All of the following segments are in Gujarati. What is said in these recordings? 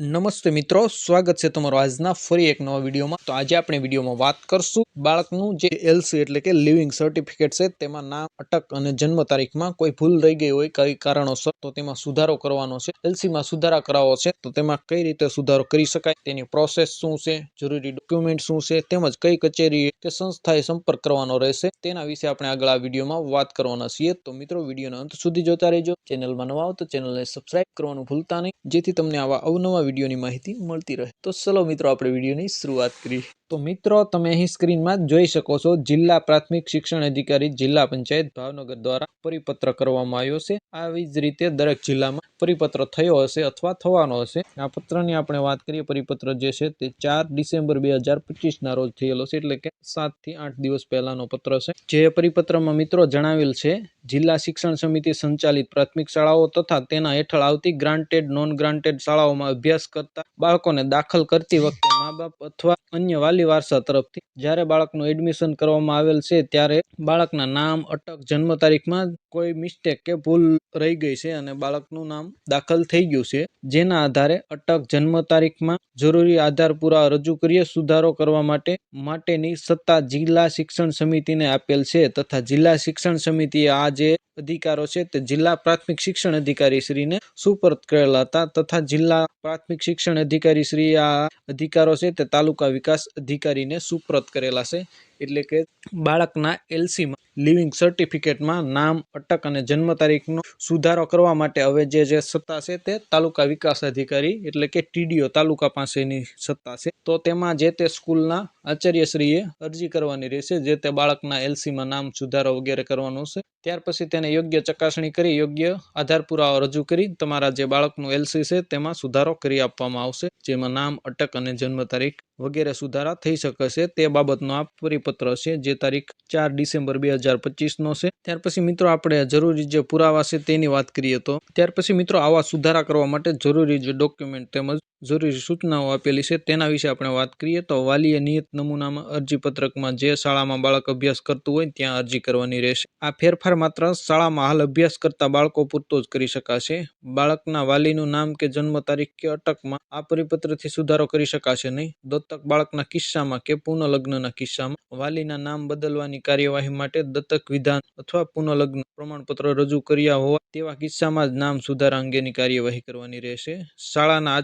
નમસ્તે મિત્રો, સ્વાગત છે તમારો આજના ફરી એક નવા વિડીયોમાં. તો આજે આપણે વિડીયોમાં વાત કરશું બાળકનું જે એલસી એટલે કે લિવિંગ સર્ટિફિકેટ છે, તેમાં નામ, અટક અને જન્મ તારીખમાં કોઈ ભૂલ રહી ગઈ હોય, કઈ કારણોસર, તો તેમાં સુધારો કરવાનો છે. એલસીમાં સુધારા કરાવવો છે, તો તેમાં કઈ રીતે સુધારો કરી શકાય, તેની પ્રોસેસ શું છે, જરૂરી ડોક્યુમેન્ટ શું છે, તેમજ કઈ કચેરી કે સંસ્થાએ સંપર્ક કરવાનો રહેશે, તેના વિશે આપણે આગળ આ વિડીયોમાં વાત કરવાના છીએ. તો મિત્રો, વિડીયોના અંત સુધી જોતા રહેજો. ચેનલમાં નવા આવો તો ચેનલને સબસ્ક્રાઇબ કરવાનું ભૂલતા નહીં, જેથી તમને આવા અવનવા વિડીયોની માહિતી મળતી રહે. તો ચલો મિત્રો આપણે વિડીયોની શરૂઆત કરીએ. તો મિત્રો, તમે અહીં સ્ક્રીનમાં જોઈ શકો છો, જિલ્લા પ્રાથમિક શિક્ષણ અધિકારી જિલ્લા પંચાયત ભાવનગર દ્વારા પરિપત્ર કરવામાં આવ્યો છે. આવી જ રીતે દરેક જિલ્લામાં પરિપત્ર થયો હશે અથવા થવાનો હશે. આ પત્રની આપણે વાત કરીએ, પરિપત્ર જે છે તે ચાર ડિસેમ્બર બે હજાર પચીસના રોજ થયેલો છે, એટલે કે સાતથી આઠ દિવસ પહેલાનો પત્ર છે. જે પરિપત્રમાં મિત્રો જણાવેલ છે, જિલ્લા શિક્ષણ સમિતિ સંચાલિત પ્રાથમિક શાળાઓ તથા તેના હેઠળ આવતી ગ્રાન્ટેડ નોન ગ્રાન્ટેડ શાળાઓમાં અભ્યાસ કરતા બાળકોને દાખલ કરતી વખતે મા બાપ અથવા અન્ય વાલી વારસા તરફથી જ્યારે બાળકનું એડમિશન કરવામાં આવેલ છે, ત્યારે બાળકના નામ, અટક, જન્મ તારીખમાં કોઈ મિસ્ટેક કે ભૂલ રહી ગઈ છે અને બાળકનું નામ દાખલ થઈ ગયું છે, જેના આધારે અટક, જન્મ તારીખમાં જરૂરી આધાર પુરા રજૂ કરીએ, સુધારો કરવા માટે માટેની સત્તા જિલ્લા શિક્ષણ સમિતિને આપેલ છે, તથા જિલ્લા શિક્ષણ સમિતિએ આ જે અધિકારો છે તે જિલ્લા પ્રાથમિક શિક્ષણ અધિકારી શ્રીને સુપરત કરેલા હતા તથા જિલ્લા પ્રાથમિક શિક્ષણ અધિકારી શ્રી આ અધિકારો છે તે તાલુકા વિકાસ અધિકારીને સુપરત કરેલા છે. એટલે કે બાળકના એલસીમાં લિવિંગ સર્ટિફિકેટમાં નામ, અટક અને જન્મ તારીખનો સુધારો કરવા માટે હવે જે જે સત્તા છે તે તાલુકા વિકાસ અધિકારી એટલે કે ટીડીઓ તાલુકા પાસેની સત્તા છે. તો તેમાં જે તે સ્કૂલના આચાર્યશ્રીએ અરજી કરવાની રહેશે, જે તે બાળકના એલસીમાં નામ સુધારો વગેરે કરવાનો છે. ત્યાર પછી તેને યોગ્ય ચકાસણી કરી, યોગ્ય આધાર પુરાવા રજૂ કરી, તમારા જે બાળકનું એલસી છે તેમાં સુધારો કરી આપવામાં આવશે, જેમાં નામ, અટક અને જન્મ તારીખ વગેરે સુધારા થઈ શકે છે. તે બાબતનો આ પરિપત્ર છે, જે તારીખ ચાર ડિસેમ્બર બે હજાર પચીસનો છે. ત્યાર પછી મિત્રો આપણે જરૂરી જે પુરાવા છે તેની વાત કરીએ તો, ત્યાર પછી મિત્રો આવા સુધારા કરવા માટે જરૂરી જે ડોક્યુમેન્ટ તેમજ જરૂરી સૂચનાઓ આપેલી છે. તેના વિશે આપણે વાત કરીએ તો વાલીએ નિયત નમૂનામાં અરજીપત્રકમાં જે શાળામાં બાળક અભ્યાસ કરતું હોય ત્યાં અરજી કરવાની રહેશે. આ ફેરફાર માત્ર શાળામાં હાલ અભ્યાસ કરતા બાળકો પૂરતો જ કરી શકાશે. બાળકના વાલીનું નામ કે જન્મ તારીખ કે અટકમાં આ પરિપત્રથી સુધારો કરી શકાશે નહીં. દત્તક બાળકના કિસ્સામાં કે પુનઃલગ્નના કિસ્સામાં વાલીના નામ બદલવાની કાર્યવાહી માટે દત્તક વિધાન અથવા પુનઃલગ્ન પ્રમાણપત્ર રજૂ કર્યા હોવા તેવા કિસ્સામાં જ નામ સુધારા અંગેની કાર્યવાહી કરવાની રહેશે. શાળાના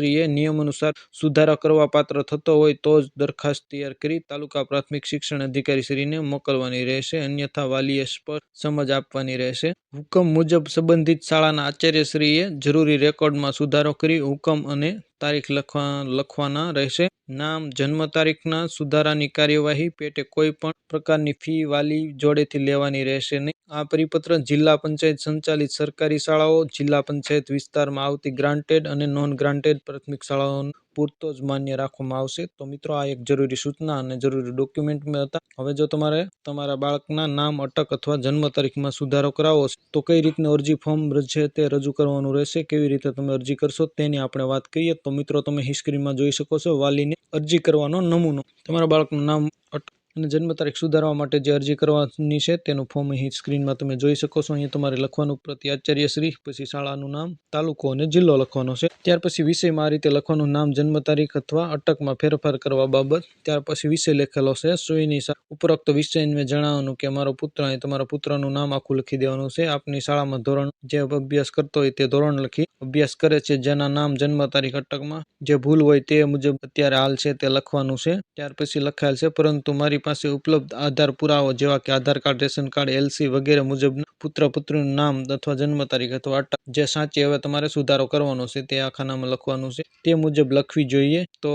આચાર્યશ્રીએ નિયમ અનુસાર સુધારા કરવા પાત્ર થતો હોય તો જ દરખાસ્ત તૈયાર કરી તાલુકા પ્રાથમિક શિક્ષણ અધિકારી શ્રીને મોકલવાની રહેશે. અન્યથા વાલીએ સ્પષ્ટ સમજ આપવાની રહેશે. હુકમ મુજબ સંબંધિત શાળાના આચાર્યશ્રીએ જરૂરી રેકોર્ડમાં સુધારો કરી હુકમ અને તારીખ લખવા, લખવાના રહેશે. નામ, જન્મ તારીખના સુધારાની કાર્યવાહી પેટે કોઈ પણ પ્રકારની ફી, વાલી જોડેથી લેવાની રહેશે નહીં. આ પરિપત્ર જિલ્લા પંચાયત સંચાલિત સરકારી શાળાઓ, જિલ્લા પંચાયત વિસ્તારમાં આવતી ગ્રાન્ટેડ અને નોન ગ્રાન્ટેડ પ્રાથમિક શાળાઓ પૂરતો જ માન્ય રાખવામાં આવશે. તો મિત્રો, આ એક જરૂરી સૂચના અને જરૂરી ડોક્યુમેન્ટ હતા. હવે જો તમારે તમારા બાળકના નામ, અટક અથવા જન્મ તારીખમાં સુધારો કરાવવો છે, તો કઈ રીતનું અરજી ફોર્મ છે તે રજૂ કરવાનું રહેશે, કેવી રીતે તમે અરજી કરશો તેની આપણે વાત કરીએ. તો મિત્રો, તમે હિસ્ટ્રીમાં જોઈ શકો છો વાલીને અરજી કરવાનો નમૂનો. તમારા બાળકનું નામ, અટક અને જન્મ તારીખ સુધારવા માટે જે અરજી કરવાની છે તેનું ફોર્મ અહીં સ્ક્રીનમાં તમે જોઈ શકો છો. અહીંયા તમારે લખવાનું પ્રતિ આચાર્ય શ્રી, પછી શાળાનું નામ, તાલુકો અને જિલ્લો લખવાનો છે. ત્યાર પછી વિષયમાં આ રીતે લખવાનું નામ, જન્મ તારીખ અથવા અટકમાં ફેરફાર કરવા બાબત. ત્યાર પછી વિષય લખેલો છે. સુઈની ઉપરોક્ત વિષયને જણાવવાનું કે મારો પુત્ર અહીં તમારા પુત્રનું નામ આખું લખી દેવાનું છે. આપની શાળામાં ધોરણ જે અભ્યાસ કરતો હોય તે ધોરણ લખી અભ્યાસ કરે છે. જેના નામ જન્મ તારીખ અટકમાં. જે ભૂલ હોય તે મુજબ અત્યારે હાલ છે તે લખવાનું છે. ત્યાર પછી લખાયેલ છે. પરંતુ મારી પાસે ઉપલબ્ધ આધાર પુરાવો જેવા કે Aadhaar card, ration card LC વગેરે મુજબ પુત્ર, પુત્રીનું નામ અથવા જન્મ તારીખ અથવા અટક જે સાચી હવે તમારે સુધારો કરવાનો છે તે આખા નામ લખવાનું છે. તે મુજબ લખવી જોઈએ. તો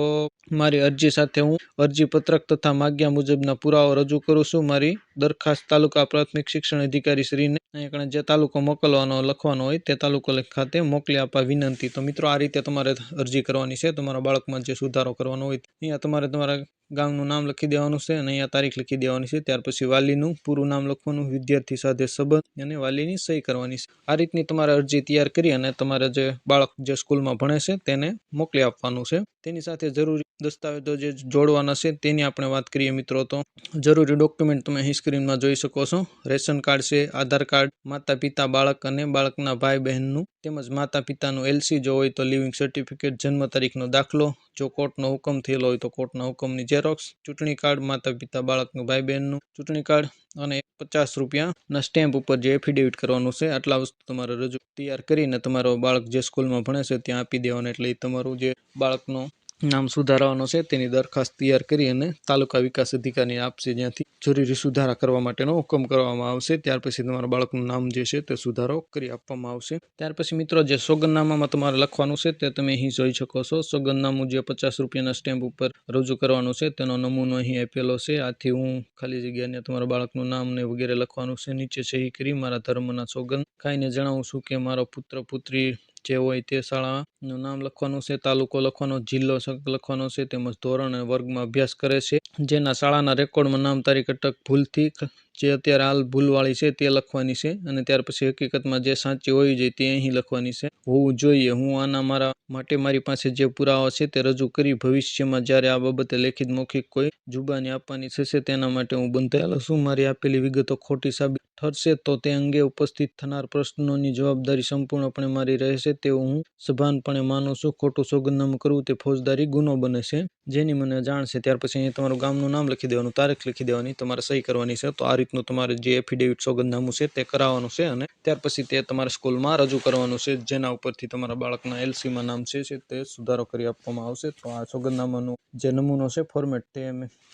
મારી અરજી સાથે હું અરજી પત્રક તથા માગ્યા મુજબના પુરાવો રજૂ કરું છું. મારી દરખાસ્ત તાલુકા પ્રાથમિક શિક્ષણ અધિકારી શ્રીને અહીંયા જે તાલુકો મોકલવાનો, લખવાનો હોય તે તાલુકો ખાતે મોકલી આપવા વિનંતી. તો મિત્રો, આ રીતે તમારે અરજી કરવાની છે. તમારા બાળકમાં જે સુધારો કરવાનો હોય અહીંયા તમારે તમારા ગામનું નામ લખી દેવાનું છે અને અહીંયા તારીખ લખી દેવાની છે. ત્યાર પછી વાલીનું પૂરું નામ લખવાનું, વિદ્યાર્થી સાથે સંબંધ અને વાલીની સહી કરવાની છે. આ રીતની તમારે અરજી તૈયાર કરી અને તમારે જે બાળક જે સ્કૂલમાં ભણે છે તેને મોકલી આપવાનું છે. તેની સાથે જરૂરી દસ્તાવેજો જે જોડવાના છે તેની આપણે વાત કરીએ મિત્રો. તો જરૂરી ડોક્યુમેન્ટ તમે અહીં સ્ક્રીનમાં જોઈ શકો છો. રેશન કાર્ડ છે, આધાર કાર્ડ માતા પિતા બાળક અને બાળકના ભાઈ બહેનનું તેમજ માતા પિતાનું એલસી જો હોય તો લિવિંગ સર્ટિફિકેટ, જન્મ તારીખનો દાખલો જો કોર્ટનો હુકમ થયેલો હોય તો કોર્ટના હુકમની ઝેરોક્ષ ચૂંટણી કાર્ડ માતા પિતા બાળકનું ભાઈ બહેનનું ચૂંટણી કાર્ડ અને પચાસ રૂપિયાના સ્ટેમ્પ ઉપર જે એફિડેવિટ કરવાનું છે, આટલા વસ્તુ તમારે રજૂ તૈયાર કરીને તમારો બાળક જે સ્કૂલમાં ભણે છે, ત્યાં આપી દેવાનું. એટલે તમારું જે બાળકનું નામ સુધારાવાનો છે. તેની દરખાસ્ત તૈયાર કરી અને તાલુકા વિકાસ અધિકારીને આપશે. જ્યાંથી જરૂરી સુધારા કરવા માટેનો હુકમ કરવામાં આવશે. ત્યાર પછી તમારા બાળકનું નામ જે છે તે સુધારો કરી આપવામાં આવશે. ત્યાર પછી મિત્રો, જે સોગંદનામામાં તમારે લખવાનું છે તે તમે અહીં જોઈ શકો છો. સોગંદનામું જે પચાસ રૂપિયાના સ્ટેમ્પ ઉપર રજૂ કરવાનું છે, તેનો નમૂનો અહીં આપેલો છે. આથી હું ખાલી જગ્યાને તમારા બાળકનું નામ ને વગેરે લખવાનું છે. નીચે સહી કરી મારા ધર્મના સોગંદ ખાઈને જણાવું છું કે મારો પુત્ર, પુત્રી જે હોય તે શાળાનું નામ લખવાનું છે, તાલુકો લખવાનો, જિલ્લો લખવાનો છે, તેમજ ધોરણ અને વર્ગમાં અભ્યાસ કરે છે. જેના શાળાના રેકોર્ડમાં નામ તારીખ અટક ભૂલથી જે અત્યારે હાલ ભૂલવાળી છે તે લખવાની છે અને ત્યાર પછી હકીકતમાં જે સાચી હોવી જોઈએ તે અહીં લખવાની છે. હોવું જોઈએ, હું આના મારા માટે મારી પાસે જે પુરાવા છે તે રજૂ કરી ભવિષ્યમાં જ્યારે આ બાબતે લેખિત મૌખિક કોઈ જુબાની આપવાની થશે તેના માટે હું બંધાયેલો છું. મારી આપેલી વિગતો ખોટી સાબિત ઠરશે તો તે અંગે ઉપસ્થિત થનાર પ્રશ્નોની જવાબદારી સંપૂર્ણપણે મારી રહેશે તેવું હું સભાનપણે માનું છું. ખોટું સોગંદનામું કરવું તે ફોજદારી ગુનો બને છે. જેની મને જાણ છે ત્યાર પછી અહીંયા તમારું ગામનું નામ લખી દેવાનું, તારીખ લખી દેવાની, તમારે સહી કરવાની છે. તો આ રીતનું તમારે જે એફિડેવિટ સોગંદનામું છે તે કરાવવાનું છે અને ત્યાર પછી તે તમારા સ્કૂલમાં રજૂ કરવાનું છે. જેના ઉપરથી તમારા બાળકના એલસીમાં નામ છે તે સુધારો કરી આપવામાં આવશે. તો આ સોગંદનામાનું જે નમૂનો છે ફોર્મેટ તે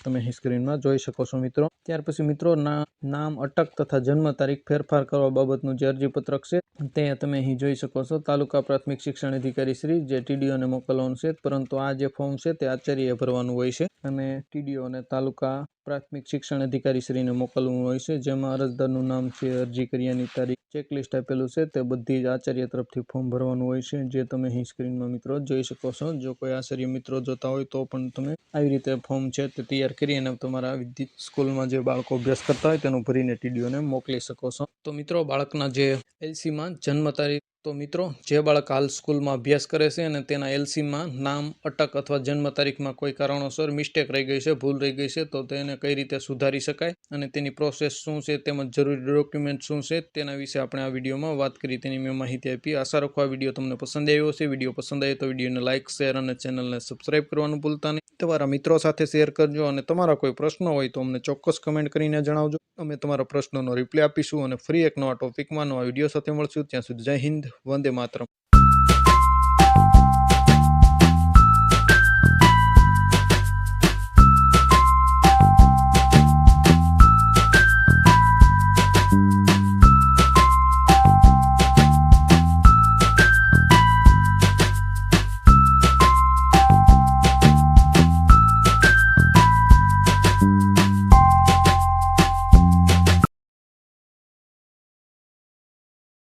તમે સ્ક્રીનમાં જોઈ શકો છો મિત્રો. ત્યાર પછી મિત્રો નામ અટક તથા જન્મ તારીખ ફેરફાર કરવા બાબતનું જે અરજીપત્રક છે, તે તમે અહીં જોઈ શકો છો. તાલુકા પ્રાથમિક શિક્ષણ અધિકારી શ્રી જે ટીડીઓને મોકલવાનું છે, પરંતુ આ જે ફોર્મ છે, તે આચાર્યએ ભરવાનું હોય છે. અને ટીડીઓ અને તાલુકા પ્રાથમિક શિક્ષણ અધિકારી શ્રીને મોકલવું હોય છે, જેમાં અરજદારનું નામ છે, અરજી કર્યાની તારીખ, ચેકલિસ્ટ આપેલું છે, તે બધી જ આચાર્ય તરફથી ફોર્મ ભરવાનું હોય છે, જે તમે અહીં સ્ક્રીનમાં મિત્રો જોઈ શકો છો. જો કોઈ આચાર્ય મિત્રો જોતા હોય તો પણ તમે આવી રીતે ફોર્મ છે તે તૈયાર કરી અને તમારા સ્કૂલમાં જે બાળકો અભ્યાસ કરતા હોય તેનું ભરીને ટીડીઓને મોકલી શકો છો. તો મિત્રો બાળકના જે એલસીમાં જન્મ તારીખ તો મિત્રો, જે બાળક હાલ સ્કૂલમાં અભ્યાસ કરે છે અને તેના એલસીમાં નામ, અટક અથવા જન્મ તારીખમાં કોઈ કારણોસર મિસ્ટેક રહી ગઈ છે, ભૂલ રહી ગઈ છે, તો તેને કઈ રીતે સુધારી શકાય અને તેની પ્રોસેસ શું છે, તેમજ જરૂરી ડોક્યુમેન્ટ શું છે, તેના વિશે આપણે આ વિડીયોમાં વાત કરી, તેની મેં માહિતી આપી. આશા રાખો આ વીડિયો તમને પસંદ આવ્યો હશે. વીડિયો પસંદ આવ્યો તો વિડીયોને લાઇક શેર અને ચેનલને સબસ્ક્રાઇબ કરવાનું ભૂલતા નહીં. તમારા મિત્રો સાથે શેર કરજો અને તમારા કોઈ પ્રશ્નો હોય તો અમને ચોક્કસ કમેન્ટ કરીને જણાવજો. અમે તમારા પ્રશ્નોનો રિપ્લાય આપીશું અને ફરી એક નવા ટોપિકમાં નવા વીડિયો સાથે મળશું. ત્યાં સુધી જય હિન્દ. వందేమాతరం